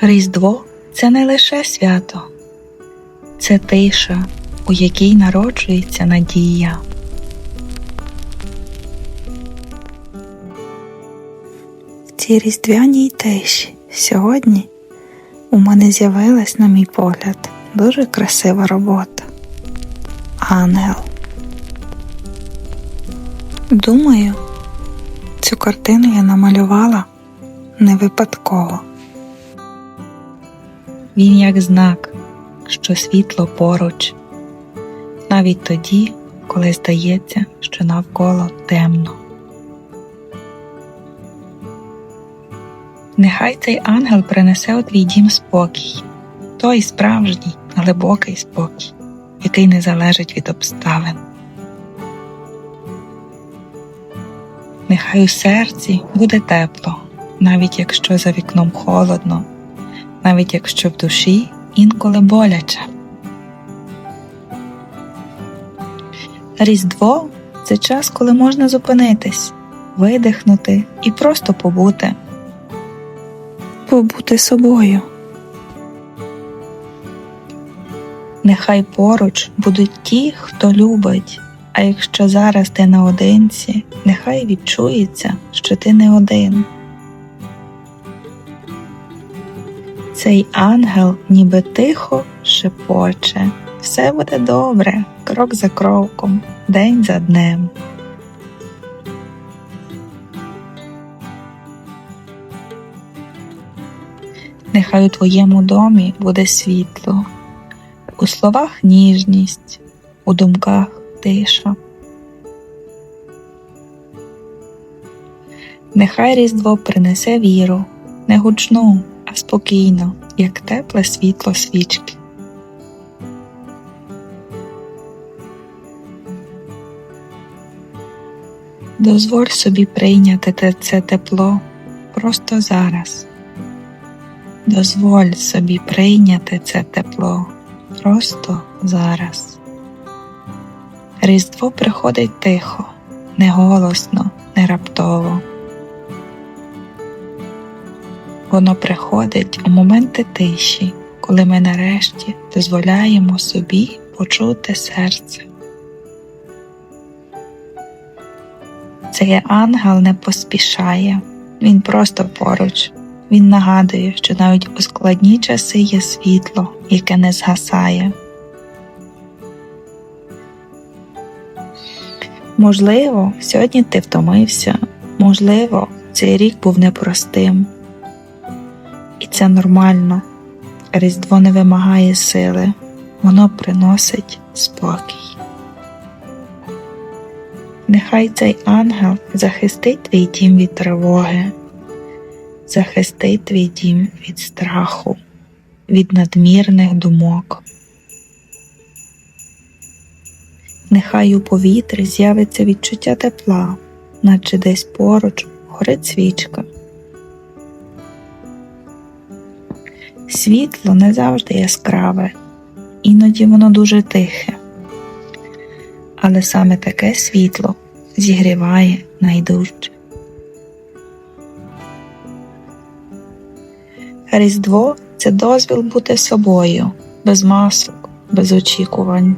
Різдво це не лише свято, це тиша, у якій народжується надія. В цій різдвяній тиші сьогодні у мене з'явилась, на мій погляд, дуже красива робота. Ангел. Думаю, цю картину я намалювала не випадково. Він як знак, що світло поруч, навіть тоді, коли здається, що навколо темно. Нехай цей ангел принесе у твій дім спокій, той справжній, глибокий спокій, який не залежить від обставин. Нехай у серці буде тепло, навіть якщо за вікном холодно, навіть якщо в душі інколи боляче. Різдво це час, коли можна зупинитись, видихнути і просто побути. Побути собою. Нехай поруч будуть ті, хто любить, а якщо зараз ти наодинці, нехай відчується, що ти не один. Цей ангел ніби тихо шепоче. Все буде добре, крок за кроком, день за днем. Нехай у твоєму домі буде світло, у словах ніжність, у думках тиша. Нехай Різдво принесе віру, не гучну, а спокійно, як тепле світло свічки. Дозволь собі прийняти це тепло просто зараз. Дозволь собі прийняти це тепло просто зараз. Різдво приходить тихо, не голосно, не раптово. Воно приходить у моменти тиші, коли ми нарешті дозволяємо собі почути серце. Цей ангел не поспішає, він просто поруч. Він нагадує, що навіть у складні часи є світло, яке не згасає. Можливо, сьогодні ти втомився, можливо, цей рік був непростим. І це нормально. Різдво не вимагає сили, воно приносить спокій. Нехай цей ангел захистить твій дім від тривоги, захистить твій дім від страху, від надмірних думок. Нехай у повітрі з'явиться відчуття тепла, наче десь поруч горить свічка. Світло не завжди яскраве, іноді воно дуже тихе, але саме таке світло зігріває найдужче. Різдво це дозвіл бути собою, без масок, без очікувань.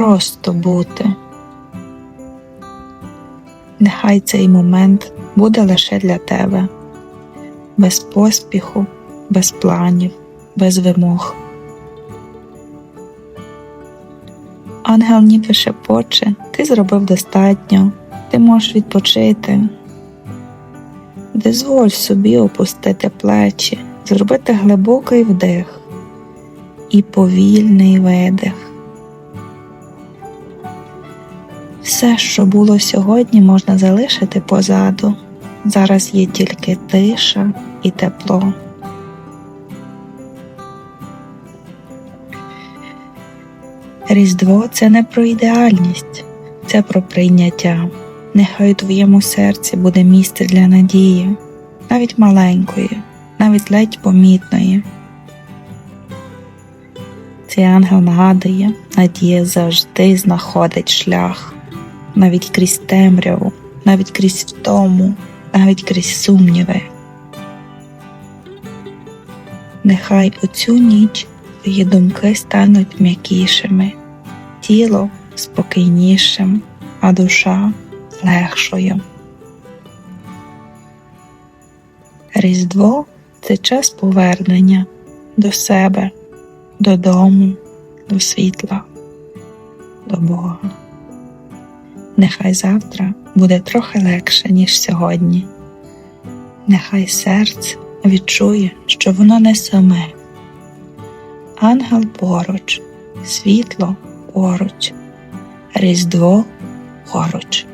Просто бути. Нехай цей момент буде лише для тебе, без поспіху, без планів, без вимог. Ангел ніби шепоче, ти зробив достатньо, ти можеш відпочити. Дозволь собі опустити плечі, зробити глибокий вдих і повільний видих. Все, що було сьогодні, можна залишити позаду. Зараз є тільки тиша і тепло. Різдво це не про ідеальність, це про прийняття. Нехай у твоєму серці буде місце для надії, навіть маленької, навіть ледь помітної. Цей ангел нагадує, надія завжди знаходить шлях, навіть крізь темряву, навіть крізь втому, навіть крізь сумніви. Нехай у цю ніч твої думки стануть м'якішими, тіло спокійнішим, а душа легшою. Різдво це час повернення до себе, додому, до світла, до Бога. Нехай завтра буде трохи легше, ніж сьогодні. Нехай серце відчує, що воно не саме. Ангел поруч, світло поруч, Різдво поруч.